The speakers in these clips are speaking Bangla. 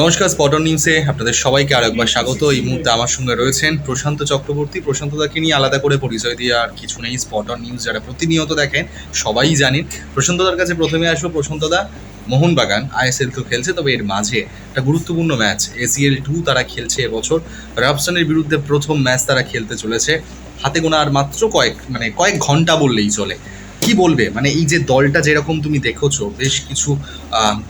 নমস্কার স্পটন নিউজে আপনাদের সবাইকে আরেকবার স্বাগত। এই মুহূর্তে আমার সঙ্গে রয়েছেন প্রশান্ত চক্রবর্তী। প্রশান্তদাকে নিয়ে আলাদা করে পরিচয় দিয়ে আর কিছু নেই স্পটন নিউজ, যারা প্রতিনিয়ত দেখেন, সবাই জানেন প্রশান্তদার কাছে প্রথমে আসব। প্রশান্তদা, মোহনবাগান আইএসএল তো খেলছে, তবে এর মাঝে একটা গুরুত্বপূর্ণ ম্যাচ, এসিএল টু তারা খেলছে এবছর। রাফসানের বিরুদ্ধে প্রথম ম্যাচ তারা খেলতে চলেছে। হাতে গোনা আর মাত্র কয়েক মানে কয়েক ঘণ্টা বললেই চলে। কি বলবে? মানে এই যে দলটা যেরকম তুমি দেখেছ, বেশ কিছু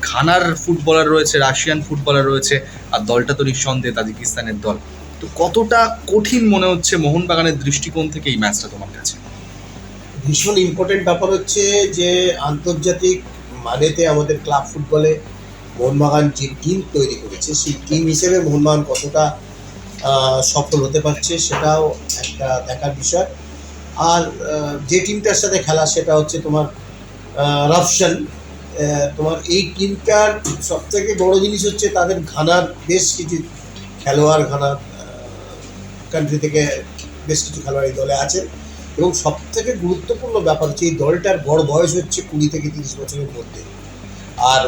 ঘানার ফুটবলার রয়েছে, রাশিয়ান ফুটবলার রয়েছে, আর দলটা তো নিঃসন্দেহে তাজিকিস্তানের দল। তো কতটা কঠিন মনে হচ্ছে মোহনবাগানের দৃষ্টিকোণ থেকে এই ম্যাচটা তোমার কাছে? ভীষণ ইম্পর্টেন্ট ব্যাপার হচ্ছে যে আন্তর্জাতিক মানেতে আমাদের ক্লাব ফুটবলে মোহনবাগান যে টিম তৈরি করেছে, সেই টিম হিসেবে মোহনবাগান কতটা সফল হতে পারছে সেটাও একটা দেখার বিষয়। আর যে টিমটার সাথে খেলা সেটা হচ্ছে তোমার রাফসান তোমার এই টিমটার সব থেকে বড় জিনিস হচ্ছে তাদের ঘানার বেশ কিছু খেলোয়াড় ঘানার কান্ট্রি থেকে বেশ কিছু খেলোয়াড় এই দলে আছে। এবং সব থেকে গুরুত্বপূর্ণ ব্যাপার হচ্ছে এই দলটার গড় বয়স হচ্ছে কুড়ি থেকে তিরিশ বছরের মধ্যে। আর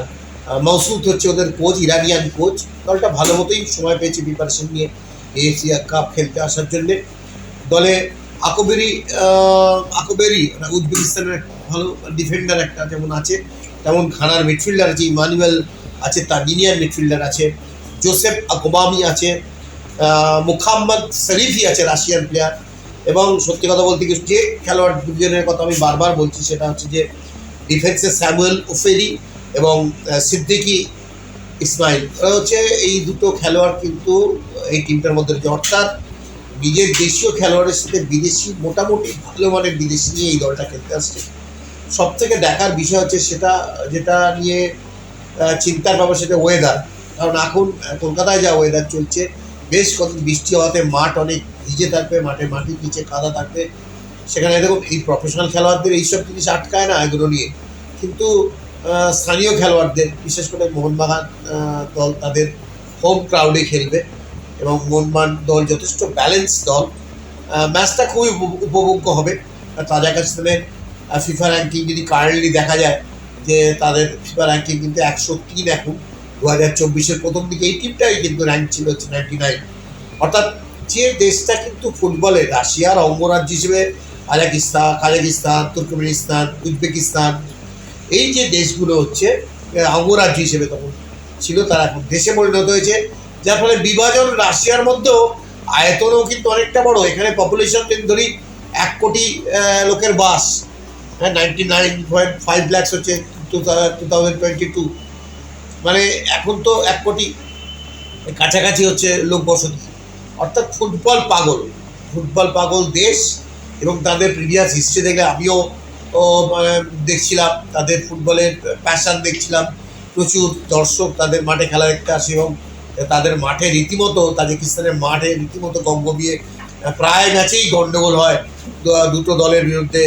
মৌসুদ হচ্ছে ওদের কোচ ইরানিয়ান কোচ দলটা ভালো মতোই সময় পেয়েছে প্রিপারেশন নিয়ে। এএফসি কাপ খেলতে আসার জন্যে। দলে আকবেরি আকবেরি উজবেকিস্তানের ভালো ডিফেন্ডার একটা যেমন আছে, তেমন খানার মিডফিল্ডার আছে, ইমানুয়েল আছে তার্জিনিয়ান মিডফিল্ডার আছে, জোসেফ আকোবামি আছে মুখাম্মদ শরীফি আছে, রাশিয়ান প্লেয়ার এবং সত্যি কথা বলতে কি যে খেলোয়াড় দুজনের কথা আমি বারবার বলছি, সেটা হচ্ছে যে ডিফেন্সে স্যামুয়েল ওফেরি এবং সিদ্দিকি ইসমাইল। হচ্ছে এই দুটো খেলোয়াড় কিন্তু এই টিমটার মধ্যে অর্থাৎ নিজের দেশীয় খেলোয়াড়ের সাথে বিদেশি, মোটামুটি ভালো মানের বিদেশি নিয়ে এই দলটা খেলতে আসছে। সব থেকে দেখার বিষয় হচ্ছে সেটা, যেটা নিয়ে চিন্তার ব্যাপার সেটা ওয়েদার কারণ এখন কলকাতায় যা ওয়েদার চলছে, বেশ কত বৃষ্টি হওয়াতে মাঠ অনেক ভিজে থাকবে, মাঠে মাটি নিচে কাদা থাকবে। সেখানে দেখুন, এই প্রফেশনাল খেলোয়াড়দের এইসব জিনিস আটকায় না এগুলো নিয়ে। কিন্তু স্থানীয় খেলোয়াড়দের, বিশেষ করে মোহনবাগান দল তাদের হোম ক্রাউডে খেলবে। এবং মোহনবাগান দল, যথেষ্ট ব্যালেন্স দল। ম্যাচটা খুবই উপ- উপভোগ্য হবে। আর তাজাকিস্তানের ফিফা র্যাঙ্কিং যদি কারেন্টলি দেখা যায় যে তাদের ফিফা র্যাঙ্কিং কিন্তু একশো তিন এখন দু হাজার চব্বিশের প্রথম দিকে এই টিমটাই কিন্তু র্যাঙ্ক ছিল হচ্ছে নাইনটি নাইন অর্থাৎ যে দেশটা কিন্তু ফুটবলে রাশিয়ার অঙ্গরাজ্য হিসেবে কাজাকিস্তান কাজাকিস্তান, তুর্কমেনিস্তান, উজবেকিস্তান, এই যে দেশগুলো হচ্ছে অঙ্গরাজ্য হিসেবে তখন ছিল, তারা এখন দেশে পরিণত হয়েছে। যার ফলে বিভাজন রাশিয়ার মধ্যেও আয়তনও কিন্তু অনেকটা বড়। এখানে পপুলেশন ধরি এক কোটি লোকের বাস। হ্যাঁ ninety nine point five lakhs হচ্ছে টু থাউজেন্ড টোয়েন্টি টু মানে এখন তো এক কোটি। কাছাকাছি হচ্ছে লোক বসতি। অর্থাৎ ফুটবল পাগল। ফুটবল পাগল দেশ এবং তাদের প্রিভিয়াস হিস্ট্রি দেখলে আমিও দেখছিলাম, তাদের ফুটবলের প্যাশন দেখছিলাম। প্রচুর দর্শক তাদের মাঠে খেলা দেখতে আসে এবং তাদের মাঠে রীতিমতো তাজিকিস্তানের মাঠে রীতিমতো গঙ্গবিয়ে প্রায় ম্যাচেই গন্ডগোল হয় দুটো দলের বিরুদ্ধে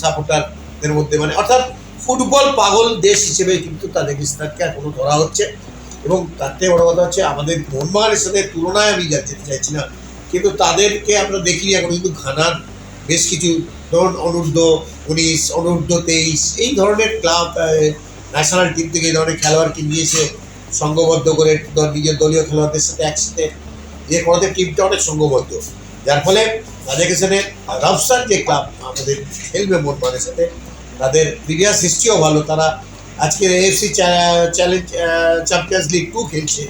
সাপোর্টারদের মধ্যে। মানে অর্থাৎ ফুটবল পাগল দেশ হিসেবে কিন্তু তাজিকিস্তানকে এখনও ধরা হচ্ছে। এবং তার থেকে বড় কথা হচ্ছে, আমাদের মোহনবাগানের সাথে তুলনায় আমি যেতে চাইছি না। কিন্তু তাদেরকে আমরা দেখিনি এখন। কিন্তু ঘানার বেশ কিছু, ধরুন অনূর্ধ্ব উনিশ, অনূর্ধ্ব তেইশ, এই ধরনের ক্লাব ন্যাশনাল টিম থেকে এই ধরনের খেলোয়াড়কে নিয়ে এসে সংঘবদ্ধ করে নিজের দলীয় খেলোয়াড়দের সাথে একসাথে যে করাতে টিমটা অনেক সংঘবদ্ধ। যার ফলে তাজিকিস্তানে রাফসান যে ক্লাব আমাদের খেলবে মোহনবাগানের সাথে, তাদের প্রিভিয়াস হিস্ট্রিও ভালো। তারা আজকে AFC Challenge Champions League two খেলছে।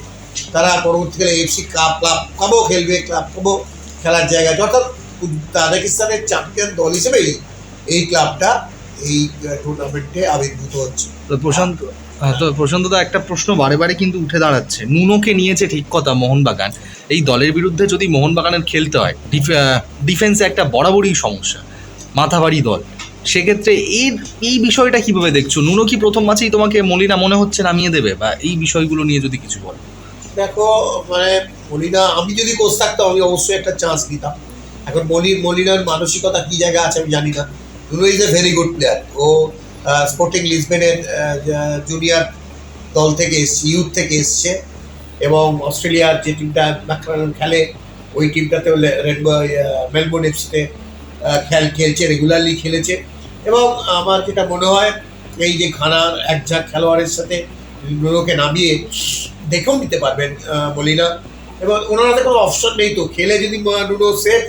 তারা পরবর্তীকালে এফসি কাপ ক্লাব কাপও খেলবে ক্লাব কাপও খেলার জায়গা। অর্থাৎ তাজিকিস্তানের চ্যাম্পিয়ন দল হিসেবেই এই ক্লাবটা এই টুর্নামেন্টে আবির্ভূত হচ্ছে। তো প্রশান্ত আহ, তো প্রশান্তদা একটা প্রশ্ন বারে বারে কিন্তু উঠে দাঁড়াচ্ছে। নুনোকে নিয়েছে ঠিক কথা মোহনবাগান। এই দলের বিরুদ্ধে যদি মোহনবাগানের খেলতে হয় ডিফেন্সে একটা বরাবরই সমস্যা মাথাবাড়ি দল। সেক্ষেত্রে এই এই বিষয়টা কীভাবে দেখছ? নুনো কি প্রথম ম্যাচেই তোমাকে মলিনা মনে হচ্ছে নামিয়ে দেবে? বা এই বিষয়গুলো নিয়ে যদি কিছু বলো। দেখো মানে মলিনা আমি যদি কোচ থাকতাম আমি অবশ্যই একটা চান্স নিতাম। এখন মলি মলিনার মানসিকতা কি জায়গায় আছে আমি জানি না। Duno is a very good player O Sporting লিসবেনের জুনিয়র দল থেকে এসছে ইউথ থেকে এসছে এবং অস্ট্রেলিয়ার যে টিমটা ম্যাকরান খেলে, ওই টিমটাতেও রেডবো মেলবোর্ন এফসিতে খেল, খেলছে রেগুলারলি খেলেছে এবং আমার যেটা মনে হয়, এই যে ঘানার এক ঝাঁক খেলোয়াড়ের সাথে নুনোকে নামিয়ে দেখেও নিতে পারবেন বলি মলিনা। এবং ওনার হাতে কোনো অপশন নেই তো। খেলে যদি নুনো সেট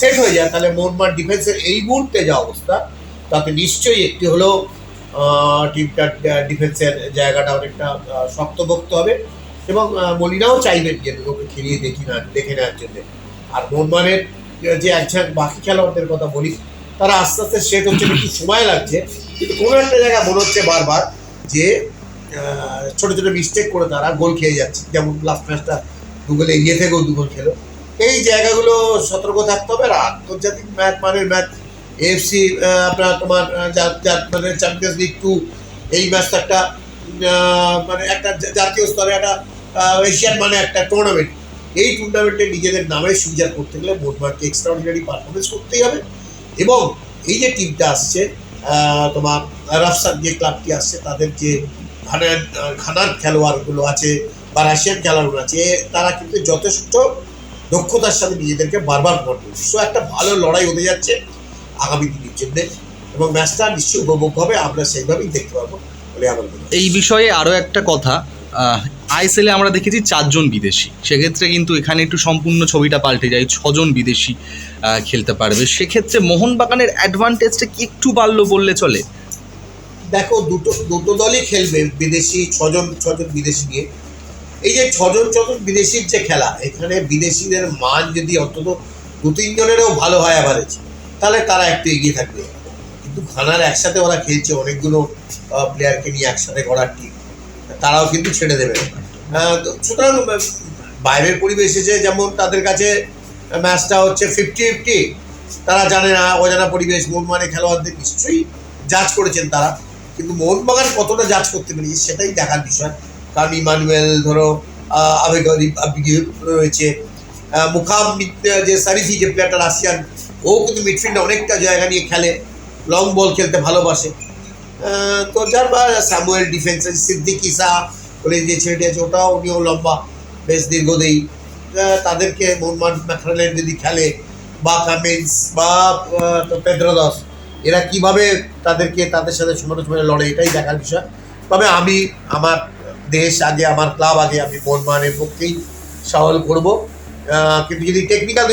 সেট হয়ে যায় তাহলে মোহনবাগান ডিফেন্সের এই মুহূর্তে যা অবস্থা তাতে নিশ্চয়ই একটি হলেও টিমটার ডিফেন্সের জায়গাটা অনেকটা আহ, শক্তপোক্ত হবে। এবং মলিনাও চাইবেন যে নুনোকে খেলিয়ে দেখি না দেখে নেওয়ার জন্য। আর মোহনবাগানের যে একজন বাকি খেলোয়াড়দের কথা বলি তারা আস্তে আস্তে সেট হচ্ছে একটু সময় লাগছে। কিন্তু কোনো একটা জায়গায় মনে হচ্ছে বারবার যে ছোট ছোট মিস্টেক করে তারা গোল খেয়ে যাচ্ছে। যেমন লাস্ট ম্যাচটা দু গোলে এগিয়ে থেকেও দু গোল খেলো। এই জায়গাগুলো সতর্ক থাকতে হবে আর আন্তর্জাতিক ম্যাচ মানে ম্যাচ এএফসি আপনার তোমার আহ, যা- যা- মানে চ্যাম্পিয়ন্স লিগ টু এই ম্যাচটা একটা মানে একটা জাতীয় স্তরে একটা এশিয়ান মানে একটা টুর্নামেন্ট এই টুর্নামেন্টে নিজেদের নামে সুবিচার করতে গেলে মোটমার্কে এক্সট্রাঅর্ডিনারি পারফরমেন্স করতেই হবে। এবং এই যে টিমটা আসছে তোমার রাফসান যে ক্লাবটি আসছে তাদের যে ঘানার খেলোয়াড়গুলো আছে বা রাশিয়ার খেলোয়াড়গুলো আছে তারা কিন্তু যথেষ্ট দক্ষতার সাথে নিজেদেরকে বারবার করছে সো একটা ভালো লড়াই হতে যাচ্ছে আগামী দিনের জন্য এবং ম্যাচটা নিশ্চয়ই উপভোগ হবে আমরা সেইভাবেই দেখতে পাবো বলে আমার এই বিষয়ে আরও একটা কথা আইএসএলে আমরা দেখেছি চারজন বিদেশি। সেক্ষেত্রে কিন্তু এখানে একটু সম্পূর্ণ ছবিটা পাল্টে যায় ছজন বিদেশি খেলতে পারবে। সেক্ষেত্রে মোহনবাগানের অ্যাডভান্টেজটা কি একটু বাড়লো বললে চলে? দেখো দুটো দুটো দলই খেলবে বিদেশি ছজন ছজন বিদেশি নিয়ে। এই যে ছজন ছজন বিদেশির যে খেলা, এখানে বিদেশিদের মান যদি অন্তত দু তিনজনেরও ভালো হয় অ্যাভারেজ তাহলে তারা একটু এগিয়ে থাকবে। কিন্তু ঘানার একসাথে ওরা খেলছে অনেকগুলো প্লেয়ারকে নিয়ে একসাথে করার টিম তারাও কিন্তু ছেড়ে দেবে। সুতরাং বাইরের পরিবেশ এসে যেমন তাদের কাছে ম্যাচটা হচ্ছে ফিফটি ফিফটি তারা জানে না, অজানা পরিবেশ মোহনবাগানের খেলোয়াড়দের নিশ্চয়ই জাজ করেছেন তারা। কিন্তু মোহনবাগান কতটা জাজ করতে পেরেছে, সেটাই দেখার বিষয়। কারণ ইমানুয়েল ধরো আবেগ রয়েছে। মুখাম যে সারিফি যে প্লেয়ারটা রাশিয়ান ও কিন্তু মিডফিল্ডে অনেকটা জায়গা নিয়ে খেলে লং বল খেলতে ভালোবাসে। তো যার বা স্যামুয়েল ডিফেন্সে সিদ্দিক ইসা বলে যে ছেলেটি আছে ওটাও উনিও লম্বা বেশ দীর্ঘদেহী। আহ, তাদেরকে মোহাম্মদ ম্যাকরালেন যদি খেলে বা কামিন্স বা তো পেদ্রোদস এরা কীভাবে তাদেরকে তাদের সাথে সমানে লড়ে এটাই দেখার বিষয়। তবে আমি আমার দেশ আগে আমার ক্লাব আগে আমি মোহনবাগানের পক্ষেই সওয়াল করব। কিন্তু যদি টেকনিক্যাল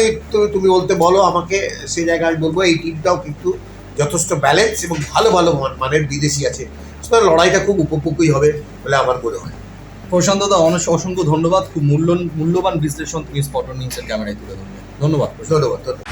তুমি বলতে বলো আমাকে সেই জায়গায় আমি বলব এই টিমটাও কিন্তু যথেষ্ট ব্যালেন্স এবং ভালো ভালো মান- মানের বিদেশি আছে। সুতরাং লড়াইটা খুব উপভোগ্যই হবে বলে আমার মনে হয়। প্রশান্ত দা অনেক অসংখ্য ধন্যবাদ। খুব মূল্য মূল্যবান বিশ্লেষণ তুমি স্পটন নিউজের ক্যামেরায় তুলে ধরবে ধন্যবাদ ধন্যবাদ ধন্যবাদ।